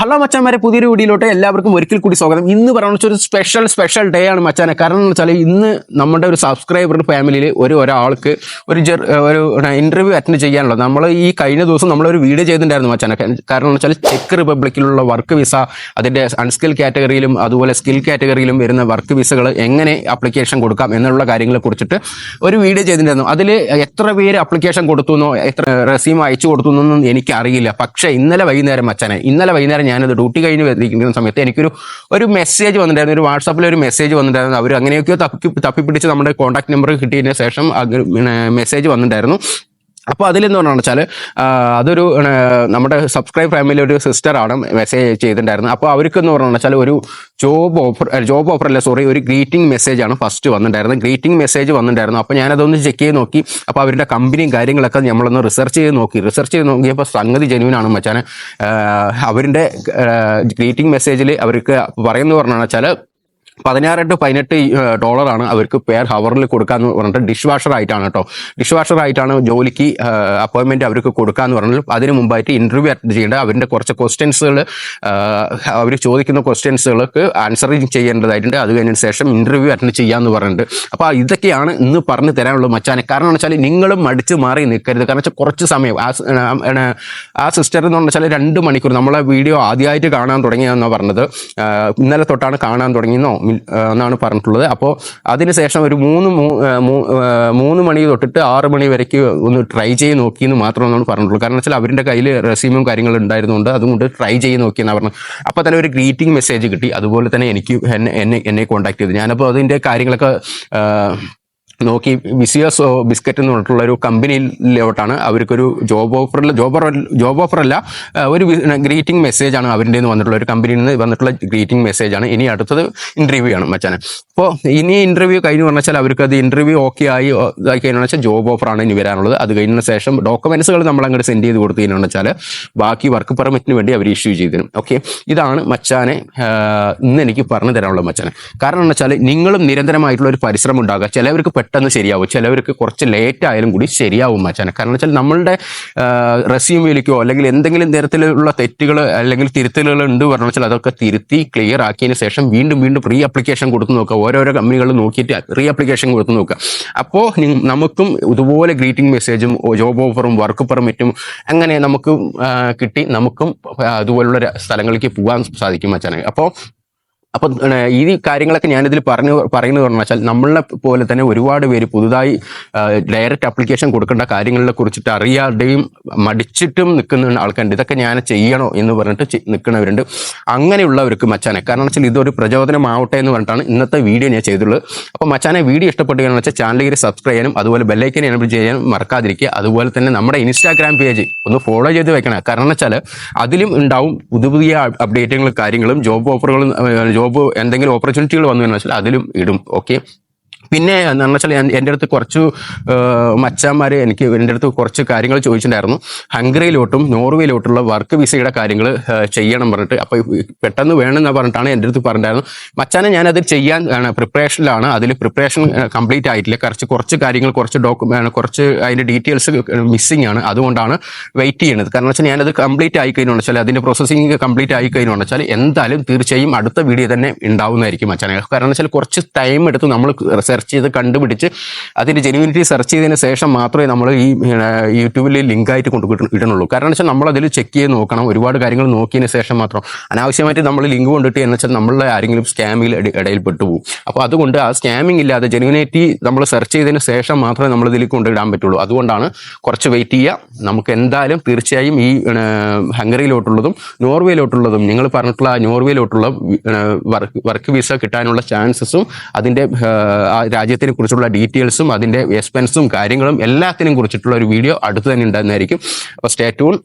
Hello മച്ചാന്മാരെ പുതിയൊരു വീഡിയോയിലോട്ട് എല്ലാവർക്കും ഒരിക്കൽ കൂടി സ്വാഗതം. ഇന്ന് പറയുന്ന ഒരു സ്പെഷ്യൽ സ്പെഷ്യൽ ഡേ ആണ് മച്ചാനെ. കാരണം എന്ന് വെച്ചാൽ ഇന്ന് നമ്മുടെ ഒരു സബ്സ്ക്രൈബർ ഫാമിലിയിൽ ഒരു ഒരാൾക്ക് ഒരു ഒരു ഇന്റർവ്യൂ അറ്റൻഡ് ചെയ്യാനുള്ളത്. നമ്മൾ ഈ കഴിഞ്ഞ ദിവസം നമ്മളൊരു വീഡിയോ ചെയ്തിട്ടുണ്ടായിരുന്നു മച്ചാനെ. കാരണം എന്ന് വെച്ചാൽ ചെക്ക് റിപ്പബ്ലിക്കിലുള്ള വർക്ക് വിസ അതിന്റെ അൺസ്കിൽ കാറ്റഗറിയിലും അതുപോലെ സ്കിൽ കാറ്റഗറിയിലും വരുന്ന വർക്ക് വിസകൾ എങ്ങനെ അപ്ലിക്കേഷൻ കൊടുക്കാം എന്നുള്ള കാര്യങ്ങളെ കുറിച്ചിട്ട് ഒരു വീഡിയോ ചെയ്തിട്ടുണ്ടായിരുന്നു. അതിൽ എത്ര പേര് അപ്ലിക്കേഷൻ കൊടുത്തു എന്നോ എത്ര റെസ്യൂം അയച്ചു കൊടുത്തു എന്നൊന്നും എനിക്കറിയില്ല. പക്ഷേ ഇന്നലെ വൈകുന്നേരം മച്ചാനെ ഇന്നലെ വൈകുന്നേരം ഞാനത് ഡ്യൂട്ടി കഴിഞ്ഞ് ഇരിക്കുന്ന സമയത്ത് എനിക്കൊരു ഒരു മെസ്സേജ് വന്നിട്ടുണ്ടായിരുന്നു. ഒരു വാട്സാപ്പിൽ ഒരു മെസ്സേജ് വന്നിട്ടുണ്ടായിരുന്നു. അവർ അങ്ങനെയൊക്കെയോ തപ്പി തപ്പിപ്പിടിച്ച് നമ്മുടെ കോൺടാക്ട് നമ്പർ കിട്ടിയതിന് ശേഷം മെസ്സേജ് വന്നിട്ടുണ്ടായിരുന്നു. അപ്പോൾ അതിലെന്ന് പറഞ്ഞാൽ വെച്ചാൽ അതൊരു നമ്മുടെ സബ്സ്ക്രൈബ് ഫാമിലി ഒരു സിസ്റ്ററാണ് മെസ്സേജ് ചെയ്തിട്ടുണ്ടായിരുന്നത്. അപ്പോൾ അവർക്കെന്ന് പറഞ്ഞു വെച്ചാൽ ഒരു ജോബ് ഓഫർ ജോബ് ഓഫർ അല്ല സോറി ഒരു ഗ്രീറ്റിംഗ് മെസ്സേജ് ആണ് ഫസ്റ്റ് വന്നിട്ടുണ്ടായിരുന്നത്. ഗ്രീറ്റിംഗ് മെസ്സേജ് വന്നിട്ടുണ്ടായിരുന്നു. അപ്പോൾ ഞാനതൊന്ന് ചെക്ക് ചെയ്ത് നോക്കി. അപ്പോൾ അവരുടെ കമ്പനിയും കാര്യങ്ങളൊക്കെ നമ്മളൊന്ന് റിസർച്ച് ചെയ്ത് നോക്കി. റിസർച്ച് ചെയ്ത് നോക്കിയപ്പോൾ സംഗതി ജെനുവിനാണ് മച്ചാൻ അവരുടെ ഗ്രീറ്റിംഗ് മെസ്സേജിൽ അവർക്ക് പറയുന്നത് പറഞ്ഞാൽ വെച്ചാൽ പതിനാറ് ടു പതിനെട്ട് ഡോളറാണ് അവർക്ക് പെയർ ഹവറിൽ കൊടുക്കാന്ന് പറഞ്ഞിട്ട് ഡിഷ് വാഷർ ആയിട്ടാണ് കേട്ടോ. ഡിഷ് വാഷർ ആയിട്ടാണ് ജോലിക്ക് അപ്പോയിൻമെന്റ് അവർക്ക് കൊടുക്കാന്ന് പറഞ്ഞാൽ അതിന് മുമ്പായിട്ട് ഇന്റർവ്യൂ അറ്റൻഡ് ചെയ്യേണ്ട അവരുടെ കുറച്ച് ക്വസ്റ്റ്യൻസുകൾ അവർ ചോദിക്കുന്ന ക്വസ്റ്റ്യൻസുകൾക്ക് ആൻസർ ചെയ്യേണ്ടതായിട്ടുണ്ട്. അത് കഴിഞ്ഞതിന് ശേഷം ഇന്റർവ്യൂ അറ്റൻഡ് ചെയ്യാന്ന് പറഞ്ഞിട്ടുണ്ട് അപ്പോൾ ഇതൊക്കെയാണ് ഇന്ന് പറഞ്ഞു തരാനുള്ള മച്ചാനെ. കാരണം എന്ന് വെച്ചാൽ നിങ്ങളും മടിച്ച് മാറി നിൽക്കരുത്. കാരണം വെച്ചാൽ കുറച്ച് സമയം ആ ആ, സിസ്റ്റർ എന്ന് പറഞ്ഞാൽ രണ്ട് മണിക്കൂർ നമ്മളെ വീഡിയോ ആദ്യമായിട്ട് കാണാൻ തുടങ്ങിയെന്നാണ് പറഞ്ഞത്. ഇന്നലെ തൊട്ടാണ് കാണാൻ തുടങ്ങിയെന്നോ എന്നാണ് പറഞ്ഞിട്ടുള്ളത്. അപ്പോൾ അതിനുശേഷം ഒരു മൂന്ന് മൂന്ന് മണി തൊട്ടിട്ട് ആറ് മണി വരയ്ക്ക് ഒന്ന് ട്രൈ ചെയ്ത് നോക്കി എന്ന് മാത്രം എന്നാണ് പറഞ്ഞിട്ടുള്ളത്. കാരണം വെച്ചാൽ അവരുടെ കയ്യിൽ റെസ്യൂമും കാര്യങ്ങളും ഉണ്ടായിരുന്നുകൊണ്ട് അതുകൊണ്ട് ട്രൈ ചെയ്ത് നോക്കിയെന്നാണ് പറഞ്ഞത്. അപ്പോൾ തന്നെ ഒരു ഗ്രീറ്റിംഗ് മെസ്സേജ് കിട്ടി. അതുപോലെ തന്നെ എനിക്ക് എന്നെ എന്നെ കോൺടാക്ട് ചെയ്തു. ഞാനപ്പോൾ അതിന്റെ കാര്യങ്ങളൊക്കെ നോക്കി വിസിയസ് ബിസ്ക്കറ്റ് എന്ന് പറഞ്ഞിട്ടുള്ള ഒരു കമ്പനിയിലോട്ടാണ് അവർക്കൊരു ജോബ് ഓഫറിൽ ജോബ് ജോബ് ഓഫർ അല്ല ഒരു ഗ്രീറ്റിംഗ് മെസ്സേജ് ആണ് അവരുടെ നിന്ന് വന്നിട്ടുള്ള ഒരു കമ്പനിയിൽ നിന്ന് വന്നിട്ടുള്ള ഗ്രീറ്റിംഗ് മെസ്സേജ് ആണ്. ഇനി അടുത്തത് ഇന്റർവ്യൂ ആണ് മച്ചാനെ. അപ്പോൾ ഇനി ഇന്റർവ്യൂ കഴിഞ്ഞു പറഞ്ഞാൽ അവർക്ക് അത് ഇന്റർവ്യൂ ഓക്കെ ആയി ഇതായി വെച്ചാൽ ജോബ് ഓഫറാണ് ഇനി വരാനുള്ളത്. അത് കഴിഞ്ഞ ശേഷം ഡോക്യുമെന്റ്സുകൾ നമ്മൾ അങ്ങോട്ട് സെൻഡ് ചെയ്ത് കൊടുത്തു കഴിഞ്ഞാൽ വെച്ചാൽ ബാക്കി വർക്ക് പെർമിറ്റിന് വേണ്ടി അവർ ഇഷ്യൂ ചെയ്തു തരും. ഓക്കെ ഇതാണ് മച്ചാനെ ഇന്ന് എനിക്ക് പറഞ്ഞു തരാനുള്ള മച്ചാനെ. കാരണം എന്ന് വെച്ചാൽ നിങ്ങളും നിരന്തരമായിട്ടുള്ള ഒരു പരിശ്രമം ഉണ്ടാകുക ചിലവർക്ക് പെട്ടെന്ന് ശരിയാവും. ചിലവർക്ക് കുറച്ച് ലേറ്റ് ആയാലും കൂടി ശരിയാവും മച്ചാനെ കാരണം വെച്ചാൽ നമ്മളുടെ റെസ്യൂമിലേക്കോ അല്ലെങ്കിൽ എന്തെങ്കിലും തരത്തിലുള്ള തെറ്റുകൾ അല്ലെങ്കിൽ തിരുത്തലുകൾ ഉണ്ട് പറഞ്ഞു വെച്ചാൽ അതൊക്കെ തിരുത്തി ക്ലിയർ ആക്കിയതിന് ശേഷം വീണ്ടും വീണ്ടും റീ അപ്ലിക്കേഷൻ കൊടുത്ത് നോക്കുക. ഓരോരോ കമ്പനികൾ നോക്കിയിട്ട് റീ അപ്ലിക്കേഷൻ കൊടുത്ത് നോക്കുക. അപ്പോൾ നമുക്കും ഇതുപോലെ ഗ്രീറ്റിംഗ് മെസ്സേജും ജോബ് ഓഫറും വർക്ക് പെർമിറ്റും അങ്ങനെ നമുക്ക് കിട്ടി. നമുക്കും അതുപോലുള്ള സ്ഥലങ്ങളിലേക്ക് പോകാൻ സാധിക്കും മച്ചാനെ അപ്പോൾ അപ്പം ഈ കാര്യങ്ങളൊക്കെ ഞാനിതിൽ പറഞ്ഞു പറയുന്നത് പറഞ്ഞു വെച്ചാൽ നമ്മളെ പോലെ തന്നെ ഒരുപാട് പേര് പുതുതായി ഡയറക്റ്റ് അപ്ലിക്കേഷൻ കൊടുക്കേണ്ട കാര്യങ്ങളെ കുറിച്ചിട്ട് അറിയാതെയും മടിച്ചിട്ടും നിൽക്കുന്ന ആൾക്കാരുണ്ട്. ഇതൊക്കെ ഞാൻ ചെയ്യണോ എന്ന് പറഞ്ഞിട്ട് നിൽക്കുന്നവരുണ്ട്. അങ്ങനെയുള്ളവർക്ക് മച്ചാനെ കാരണം വെച്ചാൽ ഇതൊരു പ്രചോദനമാവട്ടെ എന്ന് പറഞ്ഞിട്ടാണ് ഇന്നത്തെ വീഡിയോ ഞാൻ ചെയ്തിട്ടുള്ളത് അപ്പോൾ മച്ചാനെ വീഡിയോ ഇഷ്ടപ്പെട്ടുകയെന്ന് വെച്ചാൽ ചാനൽ കയറി സബ്സ്ക്രൈബ് ചെയ്യാനും അതുപോലെ ബെല്ലൈക്കൻ എനബിൾ ചെയ്യാനും മറക്കാതിരിക്കുക. അതുപോലെ തന്നെ നമ്മുടെ ഇൻസ്റ്റാഗ്രാം പേജ് ഒന്ന് ഫോളോ ചെയ്ത് വെക്കണം. കാരണം വെച്ചാൽ അതിലും ഉണ്ടാവും പുതിയ പുതിയ അപ്ഡേറ്റുകളും കാര്യങ്ങളും ജോബ് ഓഫറുകളും ജോബ് എന്തെങ്കിലും ഓപ്പർച്യൂണിറ്റികൾ വന്നു എന്ന് വെച്ചാൽ അതിലും ഇടും. ഓക്കെ പിന്നെ എന്താണെന്ന് വെച്ചാൽ ഞാൻ- എന്റെ അടുത്ത് കുറച്ച് മച്ചാന്മാർ എനിക്ക് എന്റെ അടുത്ത് കുറച്ച് കാര്യങ്ങൾ ചോദിച്ചിട്ടുണ്ടായിരുന്നു. ഹംഗറിയിലോട്ടും നോർവേയിലോട്ടുള്ള വർക്ക് വിസയുടെ കാര്യങ്ങൾ ചെയ്യണം പറഞ്ഞിട്ട്. അപ്പോൾ പെട്ടെന്ന് വേണമെന്ന് പറഞ്ഞിട്ടാണ് എന്റെ അടുത്ത് പറഞ്ഞിട്ടുണ്ടായിരുന്നു മച്ചാനെ ഞാനത് ചെയ്യാൻ പ്രിപ്പറേഷനിലാണ്. അതിൽ പ്രിപ്പറേഷൻ കംപ്ലീറ്റ് ആയിട്ടില്ല. കുറച്ച് കുറച്ച് കാര്യങ്ങൾ കുറച്ച് ഡോക്യുമെന്റ് കുറച്ച് അതിന്റെ ഡീറ്റെയിൽസ് മിസ്സിംഗ് ആണ്. അതുകൊണ്ടാണ് വെയിറ്റ് ചെയ്യുന്നത് കാരണം വെച്ചാൽ ഞാനത് കംപ്ലീറ്റ് ആയി കഴിഞ്ഞു വെച്ചാൽ അതിന്റെ പ്രോസസ്സിംഗ് കംപ്ലീറ്റ് ആയി കഴിഞ്ഞു വെച്ചാൽ എന്തായാലും തീർച്ചയായും അടുത്ത വീഡിയോ തന്നെ ഉണ്ടാവുന്നതായിരിക്കും മച്ചാനെ. കാരണം വെച്ചാൽ കുറച്ച് ടൈം എടുത്ത് നമ്മൾ സെർച്ച് ചെയ്ത് കണ്ടുപിടിച്ച് അതിന്റെ ജെനുവിനിറ്റി സെർച്ച് ചെയ്തതിന് ശേഷം മാത്രമേ നമ്മൾ ഈ യൂട്യൂബിൽ ലിങ്കായിട്ട് കൊണ്ട് ഇട- ഇടണുള്ളൂ. കാരണം വെച്ചാൽ നമ്മളതിൽ ചെക്ക് ചെയ്ത് നോക്കണം ഒരുപാട് കാര്യങ്ങൾ നോക്കിയതിന് ശേഷം മാത്രം. അനാവശ്യമായിട്ട് നമ്മൾ ലിങ്ക് കൊണ്ടിട്ട് എന്ന് വെച്ചാൽ നമ്മളെ ആരെങ്കിലും സ്കാമിൽ ഇടയിൽ പെട്ടുപോകും അപ്പോൾ അതുകൊണ്ട് ആ സ്കാമിംഗ് ഇല്ലാതെ ജെനുവിനിറ്റി നമ്മൾ സെർച്ച് ചെയ്തതിന് ശേഷം മാത്രമേ നമ്മൾ ഇതിൽ കൊണ്ടിടാൻ പറ്റുള്ളൂ. അതുകൊണ്ടാണ് കുറച്ച് വെയിറ്റ് ചെയ്യുക നമുക്ക് എന്തായാലും തീർച്ചയായും ഈ ഹംഗറിയിലോട്ടുള്ളതും നോർവേയിലോട്ടുള്ളതും നിങ്ങൾ പറഞ്ഞിട്ടുള്ള നോർവേയിലോട്ടുള്ള വർക്ക് വർക്ക് വിസ കിട്ടാനുള്ള ചാൻസസും അതിന്റെ രാജ്യത്തിനെ കുറിച്ചുള്ള ഡീറ്റെയിൽസും അതിന്റെ എക്സ്പെൻസും കാര്യങ്ങളും എല്ലാത്തിനും കുറിച്ചിട്ടുള്ള ഒരു വീഡിയോ അടുത്ത് തന്നെ ഉണ്ടാകുന്നതായിരിക്കും. അപ്പോൾ സ്റ്റേ ട്യൂൺ